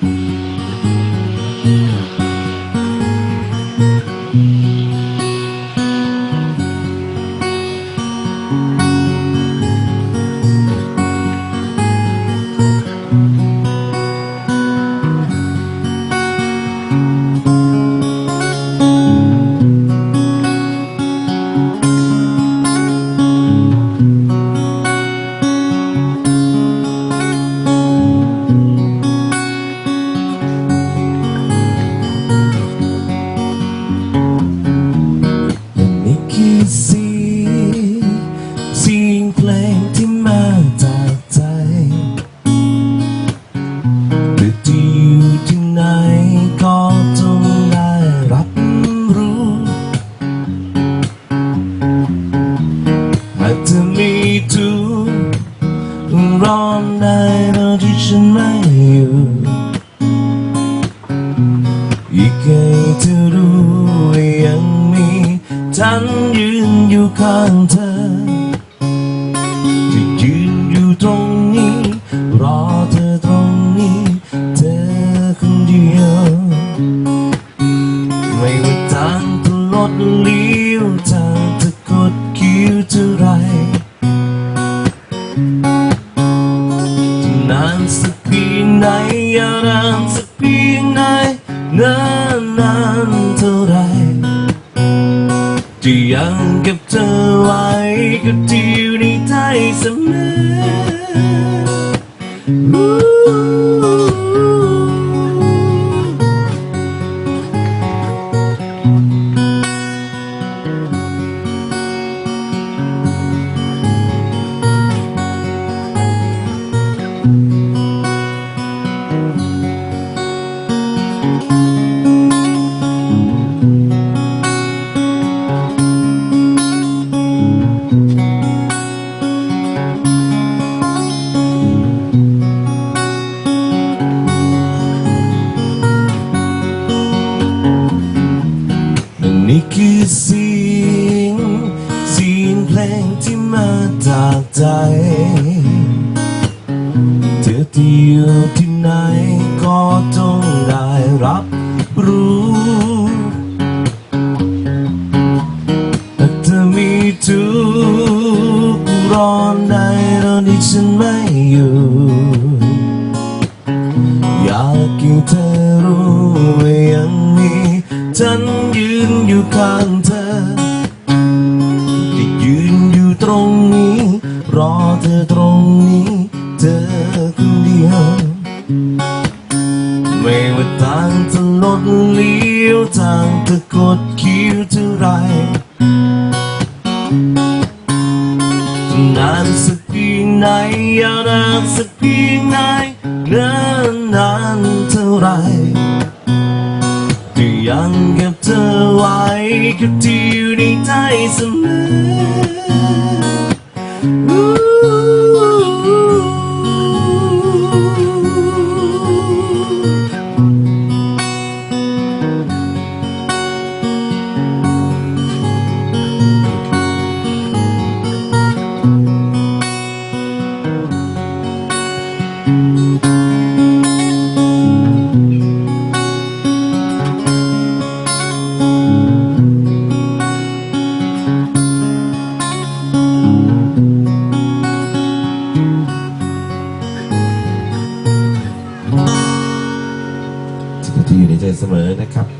แอีกให้เธอรู้ว่ายังมีฉันยืนอยู่ข้างเธอจะยืนอยู่ตรงนี้ รอเธอตรงนี้ เธอคนเดียว ไม่ว่าทางจะลดเลี้ยวทางจะกดคิวเท่าไรนานสักเพียงไหนยาวนานสักเพียงไหนนานนาน จะยังเก็บเธอไว้กับที่อยู่ในใจเสมอ คือเสียงเสียงเพลงที่มาจากใจ เธอที่อยู่ที่ไหนก็จงได้รับรู้หากเธอมีทุกข์ร้อนในตอนที่ฉันไม่อยู่ อยากให้เธอรู้ว่ายัง ฉันยืนอยู่ข้างเธอที่ยืนอยู่ตรงนี้ รอเธอตรงนี้ เธอคนเดียว ไม่ว่าทางจะลดเลี้ยวทางจะกดคิวเท่าไรนานสักเพียงไหนยาวนานสักเพียงไหนเนานนานเท่าไร ก็ยังเก็บเธอไว้กับที่อยู่ในใจเสมอ ใจเสมอนะครับ